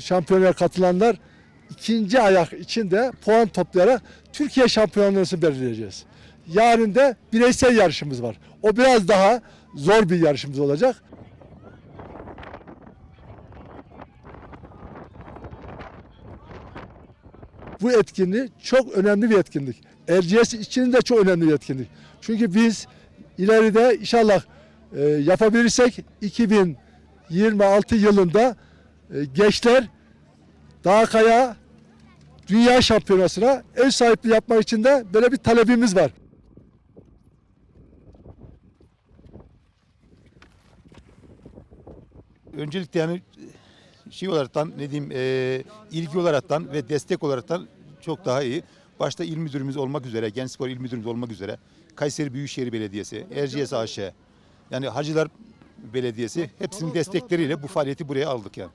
şampiyonaya katılanlar ikinci ayak içinde puan toplayarak Türkiye şampiyonluğunu belirleyeceğiz. Yarın da bireysel yarışımız var. O biraz daha zor bir yarışımız olacak. Bu etkinlik çok önemli bir etkinlik. Erciyes için de çok önemli bir etkinlik. Çünkü biz ileride inşallah e, yapabilirsek 2026 yılında e, gençler Dağ Kaya Dünya Şampiyonası'na ev sahipliği yapmak için de böyle bir talebimiz var. Öncelikle yani şey olaraktan ne diyeyim e, ilgi olaraktan ve destek olaraktan çok daha iyi. Başta il müdürümüz olmak üzere, Genç Spor il müdürümüz olmak üzere, Kayseri Büyükşehir Belediyesi, Erciyes AŞ, yani Hacılar Belediyesi hepsinin destekleriyle bu faaliyeti buraya aldık yani.